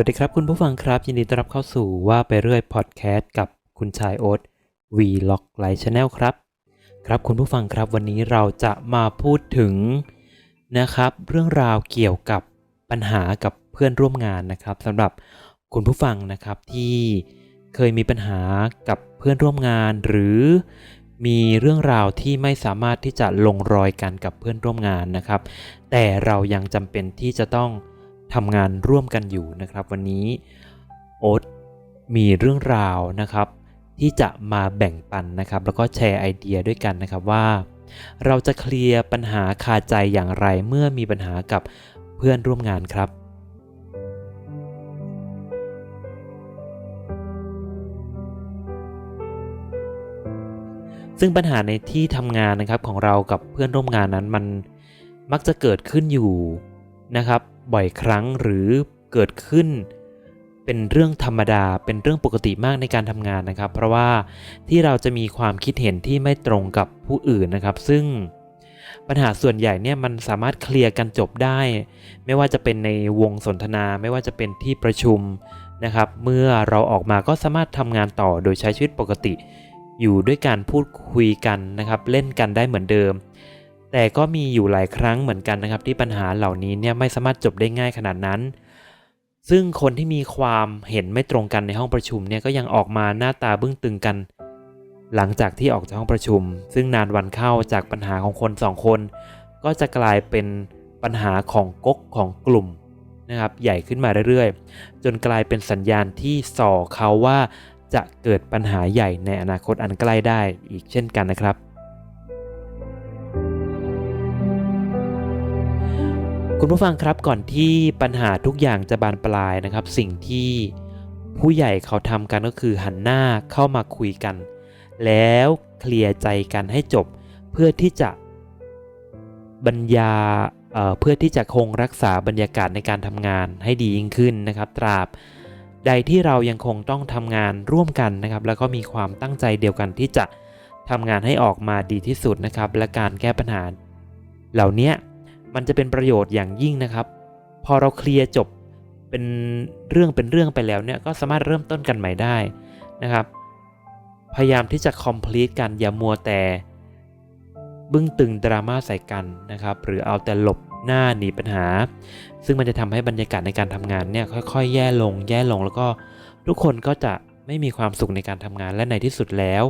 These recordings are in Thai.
วัสดีครับคุณผู้ฟังครับ ยินดีต้อนรับเข้าสู่ว่าไปเรื่อยพอดแคสต์กับคุณชายโอ๊ตวีล็อกไลฟ์ชาแนลครับ ครับคุณผู้ฟังครับวันนี้เราจะมาพูดถึงนะครับ เรื่องราวเกี่ยวกับปัญหากับเพื่อนร่วมงานนะครับสำหรับคุณผู้ฟังนะครับที่เคยมีปัญหากับเพื่อนร่วมงาน หรือมีเรื่องราวที่ไม่สามารถที่จะลงรอยกันกับเพื่อนร่วมงานนะครับ แต่เรายังจำเป็นที่จะต้อง ทำงานร่วมกันอยู่นะครับ วันนี้โอ๊ตมีเรื่องราวนะครับ ที่จะมาแบ่งปันนะครับ แล้วก็แชร์ไอเดียด้วยกันนะครับว่า เราจะเคลียร์ปัญหาคาใจอย่างไรเมื่อมีปัญหากับเพื่อนร่วมงานครับซึ่งปัญหาในที่ทำงานนะครับของเรากับเพื่อนร่วมงานนั้นมันมักจะเกิดขึ้นอยู่นะครับ บ่อยครั้งหรือเกิดขึ้น เป็นเรื่องธรรมดาเป็นเรื่องปกติมากในการทำงานนะครับ เพราะว่าที่เราจะมีความคิดเห็นที่ไม่ตรงกับผู้อื่นนะครับ ซึ่งปัญหาส่วนใหญ่เนี่ยมันสามารถเคลียร์กันจบได้ ไม่ว่าจะเป็นในวงสนทนา ไม่ว่าจะเป็นที่ประชุมนะครับ เมื่อเราออกมาก็สามารถทำงานต่อโดยใช้ชีวิตปกติ อยู่ด้วยการพูดคุยกันนะครับ เล่นกันได้เหมือนเดิม แต่ก็มีอยู่หลายครั้งเหมือนกันนะครับ ที่ปัญหาเหล่านี้เนี่ยไม่สามารถจบได้ง่ายขนาดนั้น ซึ่งคนที่มีความเห็นไม่ตรงกันในห้องประชุมเนี่ยก็ยังออกมาหน้าตาบึ้งตึงกัน หลังจากที่ออกจากห้องประชุม ซึ่งนานวันเข้าจากปัญหาของคนสองคน ก็จะกลายเป็นปัญหาของก๊กของกลุ่มนะครับใหญ่ขึ้นมาเรื่อยๆ จนกลายเป็นสัญญาณที่ส่อเขาว่าจะเกิดปัญหาใหญ่ในอนาคตอันใกล้ได้อีกเช่นกันนะครับ คุณผู้ฟังครับก่อนที่ปัญหาทุกอย่างจะบานปลายนะครับ สิ่งที่ผู้ใหญ่เขาทำกันก็คือหันหน้าเข้ามาคุยกัน แล้วเคลียร์ใจกันให้จบ เพื่อที่จะบรรยาเเพื่อที่จะคงรักษาบรรยากาศในการทำงานให้ดียิ่งขึ้นนะครับ ตราบใดที่เรายังคงต้องทำงานร่วมกันนะครับ แล้วก็มีความตั้งใจเดียวกันที่จะทำงานให้ออกมาดีที่สุดนะครับ และการแก้ปัญหา เหล่านี้ มันจะเป็นประโยชน์อย่างยิ่งนะครับ พอเราเคลียร์จบเป็นเรื่องเป็นเรื่องไปแล้วเนี่ยก็สามารถเริ่มต้นกันใหม่ได้นะครับ พยายามที่จะ complete กันอย่ามัวแต่บึ้งตึงดราม่าใส่กันนะครับ หรือเอาแต่หลบหน้าหนีปัญหา ซึ่งมันจะทำให้บรรยากาศในการทำงานเนี่ยค่อยๆ แย่ลง แย่ลงแล้วก็ทุกคนก็จะไม่มีความสุขในการทำงานและในที่สุดแล้ว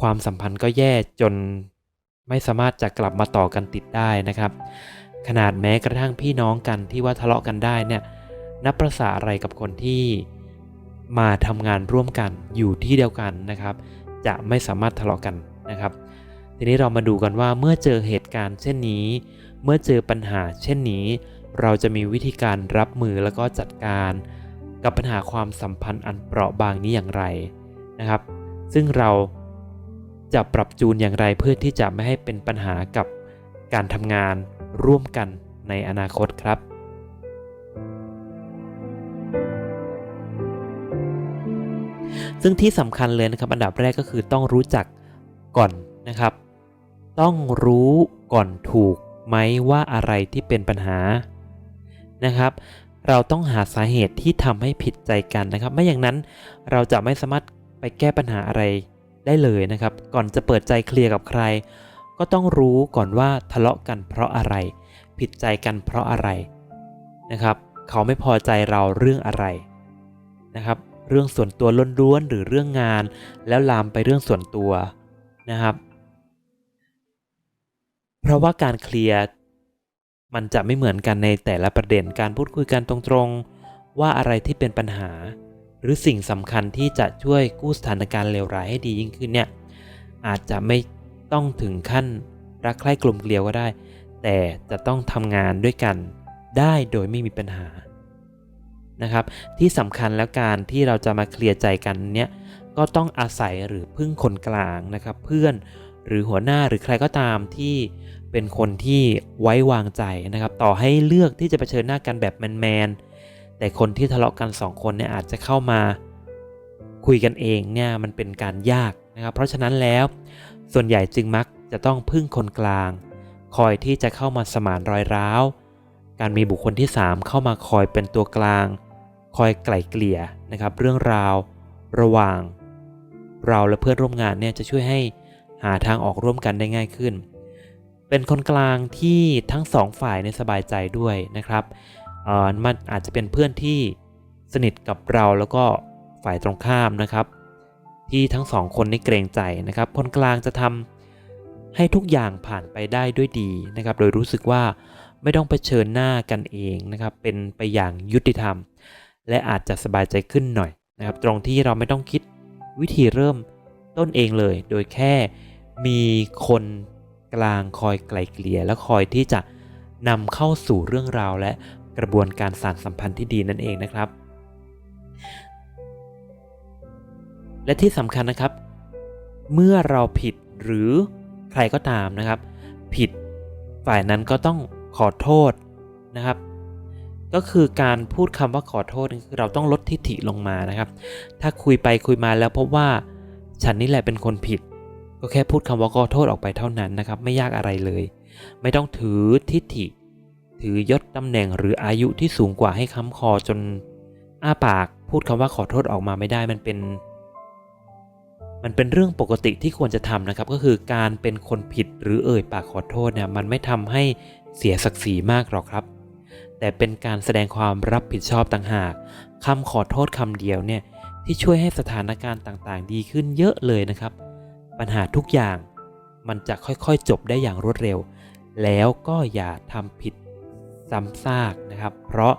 ความสัมพันธ์ก็แย่จน ไม่สามารถจะกลับมาต่อกันติดได้นะครับ ขนาดแม้กระทั่งพี่น้องกันที่ว่าทะเลาะกันได้เนี่ยนับประสาอะไรกับคนที่มาทำงานร่วมกันอยู่ที่เดียวกันนะครับ จะไม่สามารถทะเลาะกันนะครับ ทีนี้เรามาดูกันว่าเมื่อเจอเหตุการณ์เช่นนี้ เมื่อเจอปัญหาเช่นนี้ เราจะมีวิธีการรับมือแล้วก็จัดการ กับปัญหาความสัมพันธ์อันเปราะบางนี้อย่างไรนะครับ ซึ่งเรา จะปรับจูนอย่างไรเพื่อที่จะไม่ให้เป็นปัญหากับการทำงานร่วมกันในอนาคตครับซึ่งที่สำคัญเลยนะครับ อันดับแรกก็คือต้องรู้จักก่อนนะครับ ต้องรู้ก่อนถูกไหมว่าอะไรที่เป็นปัญหานะครับ เราต้องหาสาเหตุที่ทำให้ผิดใจกันนะครับ ไม่อย่างนั้นเราจะไม่สามารถไปแก้ปัญหาอะไร ได้เลยนะครับ ก่อนจะเปิดใจเคลียร์กับใคร ก็ต้องรู้ก่อนว่าทะเลาะกันเพราะอะไร ผิดใจกันเพราะอะไรนะครับ เขาไม่พอใจเราเรื่องอะไรนะครับ เรื่องส่วนตัวล้วนๆหรือเรื่องงาน แล้วลามไปเรื่องส่วนตัวนะครับ เพราะว่าการเคลียร์มันจะไม่เหมือนกันในแต่ละประเด็นการพูดคุยกันตรงๆ ว่าอะไรที่เป็นปัญหา หรือสิ่งสำคัญที่จะช่วยกู้สถานการณ์เลวร้ายให้ดียิ่งขึ้นเนี่ยอาจจะไม่ต้องถึงขั้นรักใคร่กลมเกลียวก็ได้ แต่จะต้องทำงานด้วยกันได้โดยไม่มีปัญหานะครับ ที่สำคัญแล้วการที่เราจะมาเคลียร์ใจกันเนี่ยก็ต้องอาศัยหรือพึ่งคนกลางนะครับ เพื่อนหรือหัวหน้าหรือใครก็ตามที่เป็นคนที่ไว้วางใจนะครับ ต่อให้เลือกที่จะเผชิญหน้ากันแบบแมนๆ แต่คนที่ทะเลาะกันสองคนเนี่ยอาจจะเข้ามาคุยกันเองเนี่ยมันเป็นการยากนะครับ เพราะฉะนั้นแล้วส่วนใหญ่จึงมักจะต้องพึ่งคนกลาง คอยที่จะเข้ามาสมานรอยร้าว การมีบุคคลที่ 3 เข้ามาคอยเป็นตัวกลาง คอยไกล่เกลี่ยนะครับ เรื่องราวระหว่าง เราและเพื่อนร่วมงานเนี่ยจะช่วยให้หาทางออกร่วมกันได้ง่ายขึ้น เป็นคนกลางที่ทั้งสองฝ่ายในยสบายใจด้วยนะครับ มันอาจจะเป็นเพื่อนที่สนิทกับเราแล้วก็ฝ่ายตรงข้ามนะครับ ที่ทั้งสองคนนี่เกรงใจนะครับ คนกลางจะทำให้ทุกอย่างผ่านไปได้ด้วยดีนะครับ โดยรู้สึกว่าไม่ต้องเผชิญหน้ากันเองนะครับ เป็นไปอย่างยุติธรรม และอาจจะสบายใจขึ้นหน่อยนะครับ ตรงที่เราไม่ต้องคิดวิธีเริ่มต้นเองเลย โดยแค่มีคนกลางคอยไกลเกลี่ยและคอยที่จะนำเข้าสู่เรื่องราวและ กระบวนการสานสัมพันธ์ที่ดีนั่นเองนะครับ และที่สำคัญนะครับ เมื่อเราผิดหรือใครก็ตามนะครับ ผิดฝ่ายนั้นก็ต้องขอโทษนะครับ ก็คือการพูดคำว่าขอโทษนี่คือเราต้องลดทิฐิลงมานะครับ ถ้าคุยไปคุยมาแล้วพบว่า ฉันนี่แหละเป็นคนผิด ก็แค่พูดคำว่าขอโทษออกไปเท่านั้นนะครับ ไม่ยากอะไรเลย ไม่ต้องถือทิฐิ ถือยศตำแหน่งหรืออายุที่สูงกว่าให้ค้ำคอจนอ้าปากพูดคำว่าขอโทษออกมาไม่ได้มันเป็น มันเป็นเรื่องปกติที่ควรจะทำนะครับ ก็คือการเป็นคนผิดหรือเอ่ยปากขอโทษเนี่ยมันไม่ทำให้เสียศักดิ์ศรีมากหรอกครับ แต่เป็นการแสดงความรับผิดชอบต่างหากคำขอโทษคำเดียวเนี่ยที่ช่วยให้สถานการณ์ต่างๆ ดีขึ้นเยอะเลยนะครับ ปัญหาทุกอย่างมันจะค่อยๆ จบได้อย่างรวดเร็ว แล้วก็อย่าทำผิด ซ้ำซากนะครับ เพราะ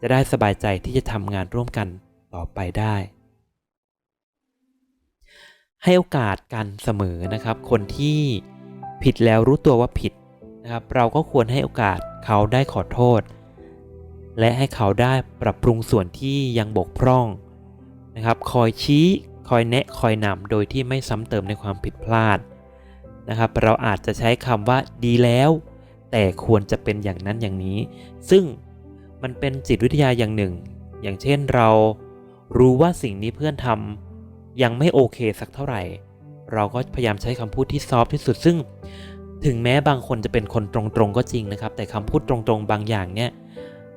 จะได้สบายใจที่จะทำงานร่วมกันต่อไปได้ ให้โอกาสกันเสมอนะครับ คนที่ผิดแล้วรู้ตัวว่าผิดนะครับ เราก็ควรให้โอกาสเขาได้ขอโทษ และให้เขาได้ปรับปรุงส่วนที่ยังบกพร่องนะครับ คอยชี้คอยแนะคอยนำโดยที่ไม่ซ้ำเติมในความผิดพลาดนะครับ เราอาจจะใช้คำว่าดีแล้ว แต่ควรจะเป็นอย่างนั้นอย่างนี้ ซึ่งมันเป็นจิตวิทยาอย่างหนึ่ง อย่างเช่นเรารู้ว่าสิ่งนี้เพื่อนทำยังไม่โอเคสักเท่าไหร่ เราก็พยายามใช้คำพูดที่ซอฟที่สุด ซึ่งถึงแม้บางคนจะเป็นคนตรงๆก็จริงนะครับ แต่คำพูดตรงๆบางอย่างเนี่ย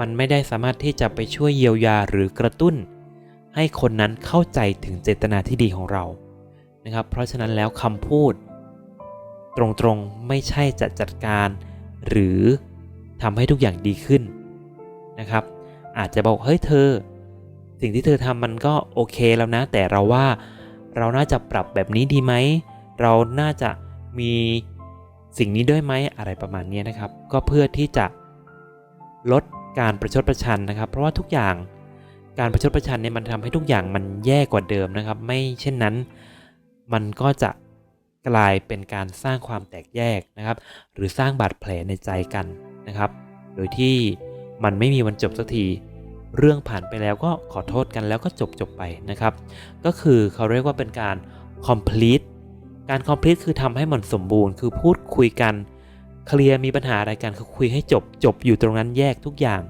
มันไม่ได้สามารถที่จะไปช่วยเยียวยาหรือกระตุ้น ให้คนนั้นเข้าใจถึงเจตนาที่ดีของเรานะครับ เพราะฉะนั้นแล้วคำพูด ตรงๆไม่ใช่จะจัดการ หรือทำให้ทุกอย่างดีขึ้นนะครับ อาจจะบอกเฮ้ยเธอ สิ่งที่เธอทำมันก็โอเคแล้วนะ แต่เราว่าเราน่าจะปรับแบบนี้ดีไหม เราน่าจะมีสิ่งนี้ด้วยไหมอะไรประมาณนี้นะครับ ก็เพื่อที่จะลดการประชดประชันนะครับ เพราะว่าทุกอย่างการประชดประชันเนี่ยมันทำให้ทุกอย่างมันแย่กว่าเดิมนะครับ ไม่เช่นนั้น มันก็จะ กลายเป็นการสร้างความแตกแยกนะครับ หรือสร้างบาดแผลในใจกันนะครับ โดยที่มันไม่มีวันจบสักที เรื่องผ่านไปแล้วก็ขอโทษกันแล้วก็จบจบไปนะครับ ก็คือเขาเรียกว่าเป็นการ complete การ complete คือทำให้มันสมบูรณ์ คือพูดคุยกันเคลียร์มีปัญหาอะไรกันคือคุยให้จบจบอยู่ตรงนั้นแยกทุกอย่าง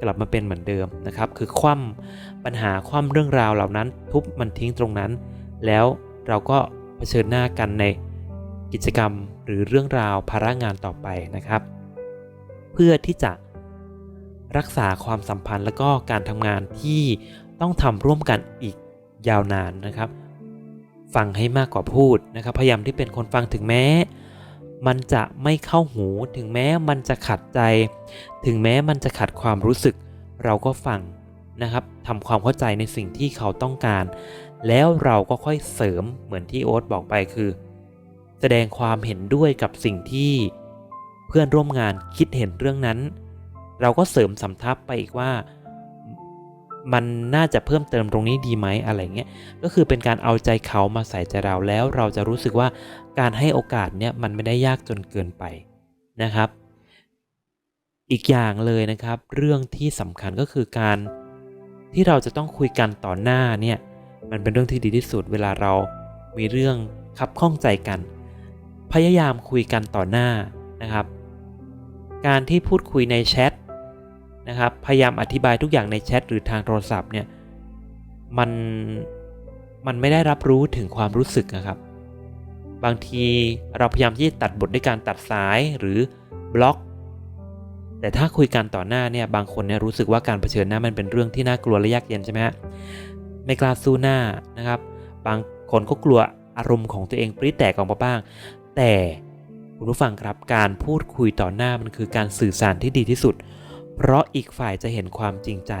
กลับมาเป็นเหมือนเดิมนะครับ คือคว่ำปัญหาคว่ำเรื่องราวเหล่านั้น ทุบมันทิ้งตรงนั้น แล้วเราก็ เผชิญหน้ากันในกิจกรรมหรือเรื่องราวภาระงานต่อไปนะครับ เพื่อที่จะรักษาความสัมพันธ์และก็การทำงานที่ต้องทำร่วมกันอีกยาวนานนะครับ ฟังให้มากกว่าพูดนะครับ พยายามที่เป็นคนฟังถึงแม้ มันจะไม่เข้าหูถึงแม้มันจะขัดใจ ถึงแม้มันจะขัดความรู้สึก เราก็ฟังนะครับทำความเข้าใจในสิ่งที่เขาต้องการ แล้วเราก็ค่อยเสริมเหมือนที่โอ๊ตบอกไปคือ แสดงความเห็นด้วยกับสิ่งที่เพื่อนร่วมงานคิดเห็นเรื่องนั้น เราก็เสริมสำทับไปอีกว่า มันน่าจะเพิ่มเติมตรงนี้ดีไหมอะไรเงี้ยก็คือเป็นการเอาใจเขามาใส่ใจเราแล้วเราจะรู้สึกว่าการให้โอกาสเนี่ยมันไม่ได้ยากจนเกินไปนะครับ อีกอย่างเลยนะครับ เรื่องที่สำคัญก็คือการที่เราจะต้องคุยกันต่อหน้าเนี่ย มันเป็นเรื่องที่ดีที่สุดเวลาเรามีเรื่องคับข้องใจกัน พยายามคุยกันต่อหน้านะครับ การที่พูดคุยในแชทนะครับ พยายามอธิบายทุกอย่างในแชทหรือทางโทรศัพท์เนี่ยมันมันไม่ได้รับรู้ถึงความรู้สึกนะครับ บางทีเราพยายามที่จะตัดบทด้วยการตัดสายหรือบล็อก แต่ถ้าคุยกันต่อหน้าเนี่ยบางคนเนี่ยรู้สึกว่าการเผชิญหน้ามันเป็นเรื่องที่น่ากลัวและยากเย็นใช่ไหมฮะ ไม่กล้าสู้หน้านะครับ บางคนก็กลัวอารมณ์ของตัวเองปริแตกออกมาบ้าง แต่คุณผู้ฟังครับการพูดคุยต่อหน้ามันคือการสื่อสารที่ดีที่สุด เพราะอีกฝ่ายจะเห็นความจริงใจ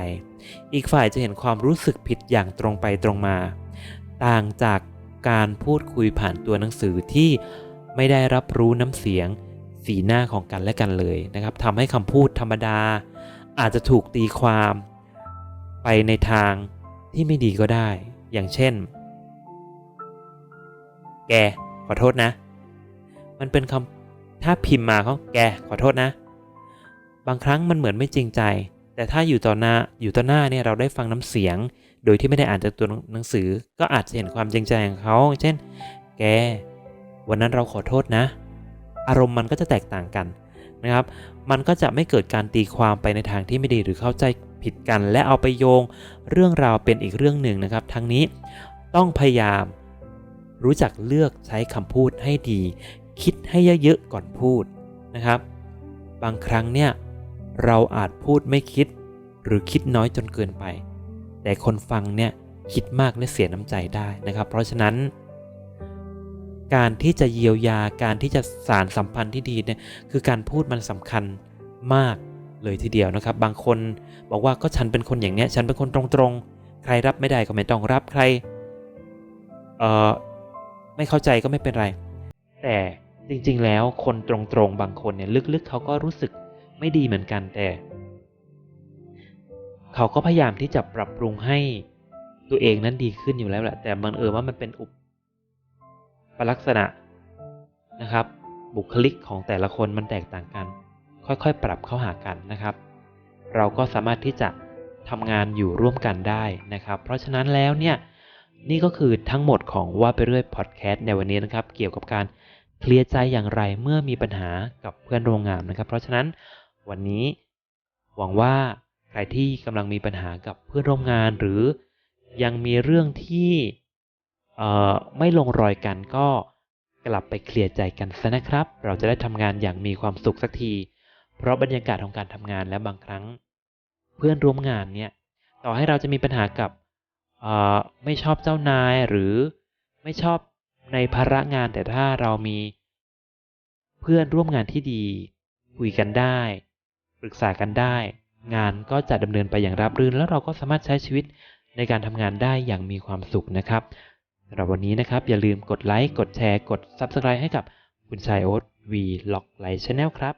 อีกฝ่ายจะเห็นความรู้สึกผิดอย่างตรงไปตรงมา ต่างจากการพูดคุยผ่านตัวหนังสือที่ไม่ได้รับรู้น้ำเสียง สีหน้าของกันและกันเลยนะครับทำให้คำพูดธรรมดา อาจจะถูกตีความ ไปในทาง ที่ไม่ดีก็ได้ อย่างเช่น แก ขอโทษนะ มันเป็นคำถ้าพิมพ์มาเขาแก ขอโทษนะ บางครั้งมันเหมือนไม่จริงใจ แต่ถ้าอยู่ต่อหน้าอยู่ต่อหน้าเนี่ยเราได้ฟังน้ำเสียง โดยที่ไม่ได้อ่านจากตัวหนังสือ ก็อาจจะเห็นความจริงใจของเขาเช่น แก วันนั้นเราขอโทษนะ อารมณ์มันก็จะแตกต่างกันนะครับ มันก็จะไม่เกิดการตีความไปในทางที่ไม่ดีหรือเข้าใจ ผิดกันและเอาไปโยง เรื่องราวเป็นอีกเรื่องหนึ่งนะครับ ทั้งนี้ต้องพยายามรู้จักเลือกใช้คำพูดให้ดี คิดให้เยอะๆก่อนพูดนะครับ บางครั้งเนี่ยเราอาจพูดไม่คิด หรือคิดน้อยจนเกินไป แต่คนฟังเนี่ยคิดมากและเสียน้ำใจได้นะครับ เพราะฉะนั้น การที่จะเยียวยาการที่จะสารสัมพันธ์ที่ดีเนี่ยคือการพูดมันสำคัญมาก เลยทีเดียวนะครับ บางคนบอกว่าก็ฉันเป็นคนอย่างเนี้ยฉันเป็นคนตรงๆ ใครรับไม่ได้ก็ไม่ต้องรับใครเอ่อไม่เข้าใจก็ไม่เป็นไร แต่จริงๆแล้วคนตรงๆบางคนเนี่ยลึกๆเขาก็รู้สึกไม่ดีเหมือนกันแต่ เขาก็พยายามที่จะปรับปรุงให้ตัวเองนั้นดีขึ้นอยู่แล้วแหละแต่บังเอิญว่ามันเป็นอุปลักษณะนะครับ บุคลิกของแต่ละคนมันแตกต่างกัน ค่อยๆ ปรับเข้าหากันนะครับ เราก็สามารถที่จะทำงานอยู่ร่วมกันได้นะครับ เพราะฉะนั้นแล้วเนี่ยนี่ก็คือทั้งหมดของว่าไปเรื่อยพอดแคสต์ในวันนี้นะครับ เกี่ยวกับการเคลียร์ใจอย่างไรเมื่อมีปัญหากับเพื่อนโร่วมงานนะครับ เพราะฉะนั้นวันนี้หวังว่าใครที่กำลังมีปัญหากับเพื่อนร่วมงาน หรือยังมีเรื่องที่เอ่อไม่ลงรอยกันก็กลับไปเคลียร์ใจกันซะนะครับ เราจะได้ทำงานอย่างมีความสุขสักที เพราะบรรยากาศของการทำงานและบางครั้ง เพื่อนร่วมงานเนี่ยต่อให้เราจะมีปัญหากับไม่ชอบเจ้านายหรือไม่ชอบในภาระงานแต่ถ้าเรามี เพื่อนร่วมงานที่ดี คุยกันได้ ปรึกษากันได้ งานก็จะดำเนินไปอย่างราบรื่น แล้วเราก็สามารถใช้ชีวิตในการทำงานได้อย่างมีความสุขนะครับสำหรับวันนี้นะครับ อย่าลืมกดไลค์กดแชร์กด Subscribe ให้กับคุณชายโอ๊ตวีล็อกไลท์ชาแนลครับ